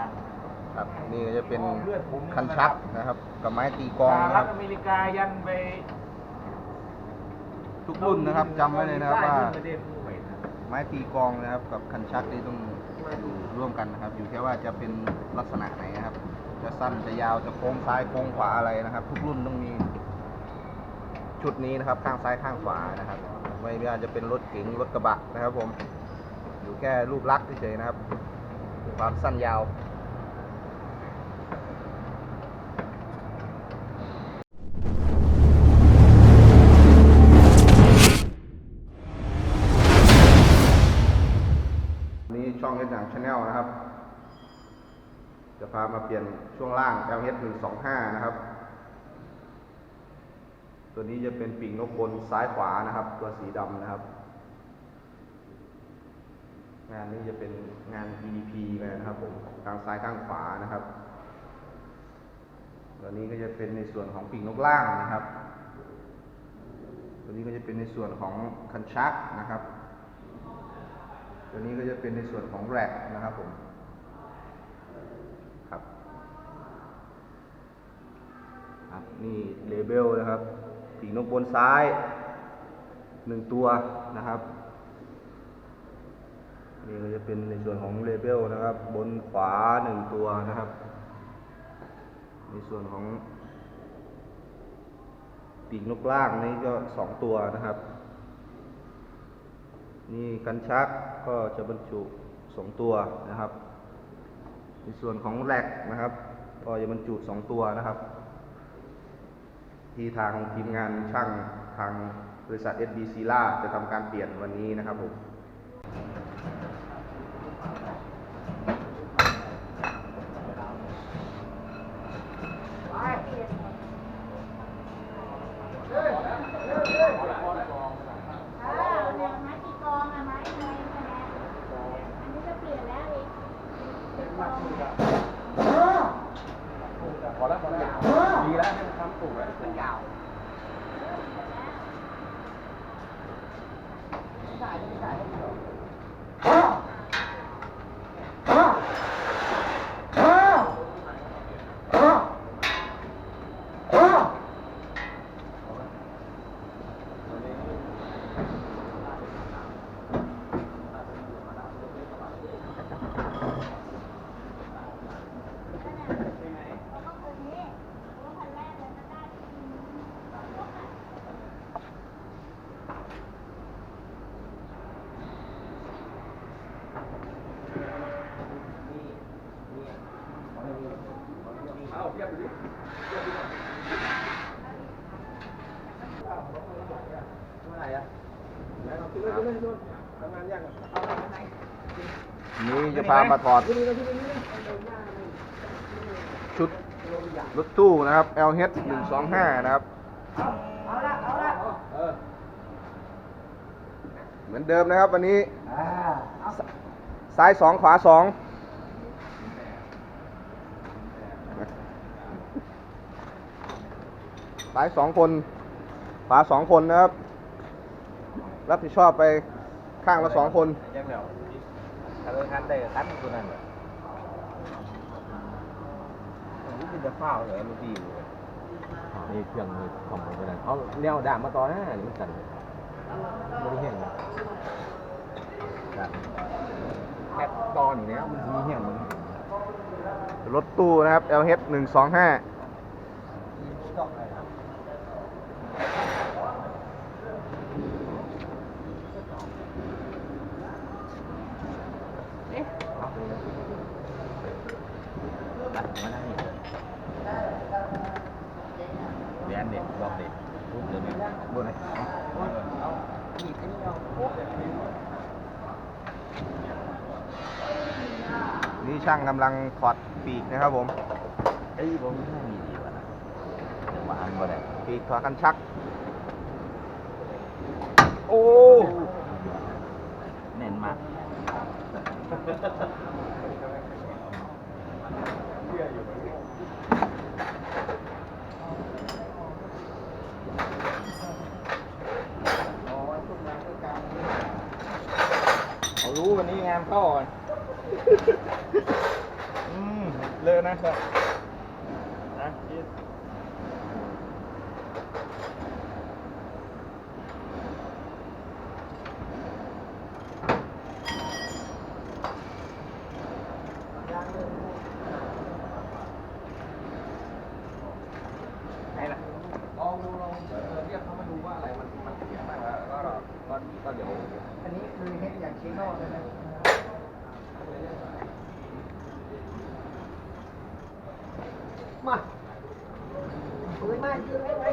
ต่างครับนี่ก็จะเป็นอ๋อเลือดผมคันชักนะครับ กับไม้ตีกลองสหนะครัรัฐบ อเมริกายันไปทุกรุ่นนะครับจำไว้เลยนะครับว่า ประเทศผู้ใหญ่นะไม้ตีกลองนะครับกับคันชักนี่ต้องอยู่ร่วมกันนะครับ อยู่แค่ว่าจะเป็นลักษณะไหนนะครับ จะสั้นจะยาวจะโค้งซ้ายโค้งขวาอะไรนะครับ ทุกรุ่นต้องมีชุดนี้นะครับ ข้างซ้ายข้างขวานะครับ ไม่ว่าจะเป็นรถเก๋งรถกระบะนะครับ ผม อยู่แค่รูปลักษณ์เฉยๆนะครับ ความสั้นยาว แนลนะครับ จะพามาเปลี่ยนช่วงล่าง LH 1 2 5 นะครับ ตัวนี้จะเป็นปีกนกบนซ้ายขวานะครับ ตัวสีดำนะครับ งานนี้จะเป็นงาน EDP เลยนะครับผมข้างซ้ายข้างขวานะครับ ตัวนี้ก็จะเป็นในส่วนของปีกนกล่างนะครับ ตัวนี้ก็จะเป็นในส่วนของคันชักนะครับ ตัวนี้ก็จะเป็นในส่วนของแร็กนะครับผมครับครับนี่เลเบลนะครับปีกนกบนซ้ายหนึ่งตัวนะครับนี่ก็จะเป็นในส่วนของเลเบลนะครับ บนขวาหนึ่งตัวนะครับ ในส่วนของปีกนกล่างนี่ก็สองตัวนะครับ นี่กันชักก็จะบรรจุสองตัวนะครับ ในส่วนของแรกนะครับก็จะบรรจุสองตัวนะครับ ที่ทางทีมงานช่างทางบริษัท SBC ล่าจะทำการเปลี่ยนวันนี้นะครับผม เออเนี่ยไม้ตีกลองอะไม้อะไรนั่นแหละอันนี้ก็เปลี่ยนแล้วอีกตีกลอง พอแล้วพอแล้วดีแล้วให้มันทำถูกแล้วมันยาวต้องเอานี้เพราะว่าพันแรกเลยมันได้อืม เอาเทียบดูดิเมื่อไหร่อะแล้วขึ้นเลยขึ้นเลยขึ้นเลยทำงานยากอะเอาไปไหน นี้จะพามาถอด ชุดรถตู้นะครับ LH 125 นะครับเอาละเอาละเออเหมือนเดิมนะครับวันนี้ ซ้ายสองขวาสอง ซ้ายสองคนขวาสองคนนะครับ รับผิดชอบไปข้างละสองคนยังเดี๋ยวถ้าเราคันได้คันตัวนั้นเลยนี่เป็นจะเฝ้าเหรอมันดีเลยนี่เครื่องมือของผมไปเลยเขาแนวด่างมาต่อหน้านี่มันสั่นไม่ได้เห็นนะสั่นแค่ตอนอยู่แล้วมันมีเหี้ยงมันรถตู้นะครับ LH 125 ตัดมาได้แบนเด็ดบอกเด็ดพูดเลยไหมบนไหนนี่ช่างกำลังถอดปีกนะครับผมเอ้ยผมไม่มีดีวะนะหวานบ่ได้ปีกถอดกันชัก โอ้แน่นมาก รู้วันนี้งานเข้าอะอืมเลอะนะครับนะคิด ไหนล่ะลองดูลองเออเรียกเขามาดูว่าอะไรมันมันเสียบ้างแล้วก็ก็ก็เดี๋ยว อันนี้คือเฮ็ดอย่างเชโน่เลยนะมาปืนมายืนไว้ไว้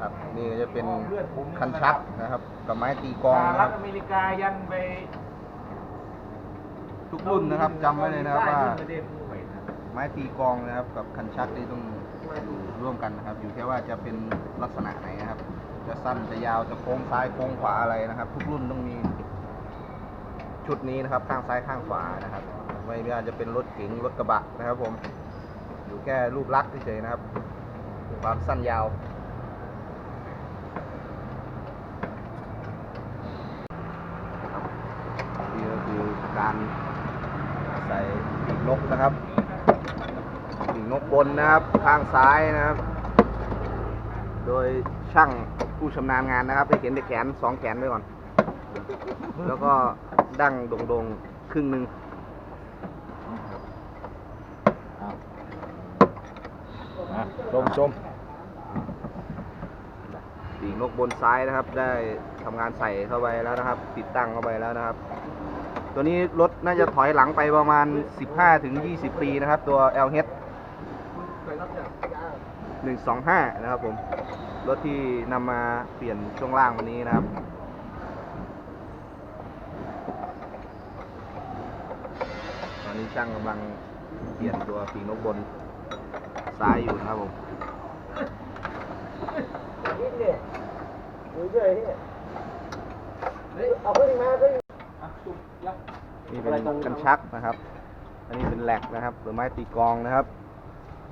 ครับนี่ก็จะเป็นคันชักนะครับ กับไม้ตีกลองสหนะครัรัฐบ อเมริกายันไปทุกรุ่นนะครับจำไว้เลยนะครับว่า ประเด็นหวยนะไม้ตีกลองนะครับ กับคันชักนี่ต้องอยู่ร่วมกันนะครับ อยู่แค่ว่าจะเป็นลักษณะไหนนะครับจะ สั้นจะยาวจะโค้งซ้ายโค้งขวาอะไรนะครับ ทุกรุ่นต้องมีชุดนี้นะครับ ข้างซ้ายข้างขวานะครับ ไม่ว่าจะเป็นรถเก๋งรถกระบะนะครับ ผมอยู่แค่รูปลักษณ์เฉยๆนะครับความสั้นยาวนี่ก็คือการใส่ปีกนกนะครับปีกนกบนนะครับ ข้างซ้ายนะครับ โดย ช่างผู้ชำนาญงานนะครับให้เห็นแต่แขนสองแขนไว้ก่อน แล้วก็ดั้งโด่งๆครึ่งหนึ่งชมชมปีกนกบนซ้ายนะครับ ได้ทำงานใส่เข้าไปแล้วนะครับ ติดตั้งเข้าไปแล้วนะครับ ตัวนี้รถน่าจะถอยหลังไปประมาณ 15ถึง20 ปีนะครับ ตัว LH 125 นะครับผม รถที่นำมาเปลี่ยนช่วงล่างวันนี้นะครับ ตอนนี้ช่างกำลังเปลี่ยนตัวปีนกบนซ้ายอยู่นะครับผมนิดเดียวดูเฉยๆนี่เอาขึ้นมาขึ้นนี่เป็นกันชักนะครับ อันนี้เป็นแหลกนะครับ หรือไม้ตีกองนะครับ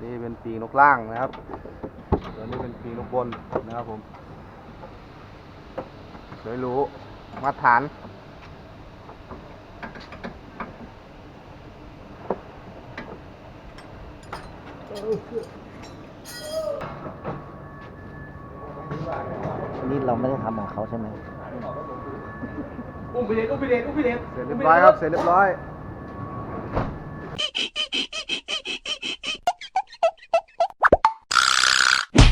นี่เป็นปีนกล่างนะครับ ตัวนี้เป็นปีกนกบนนะครับผมสวยหรูมาตรฐานอันนี้เราไม่ได้ทำของเขาใช่ไหม อุ้มไปเด็ดอุ้มไปเด็ดอุ้มไปเด็ด เสร็จเรียบร้อยครับ เสร็จเรียบร้อย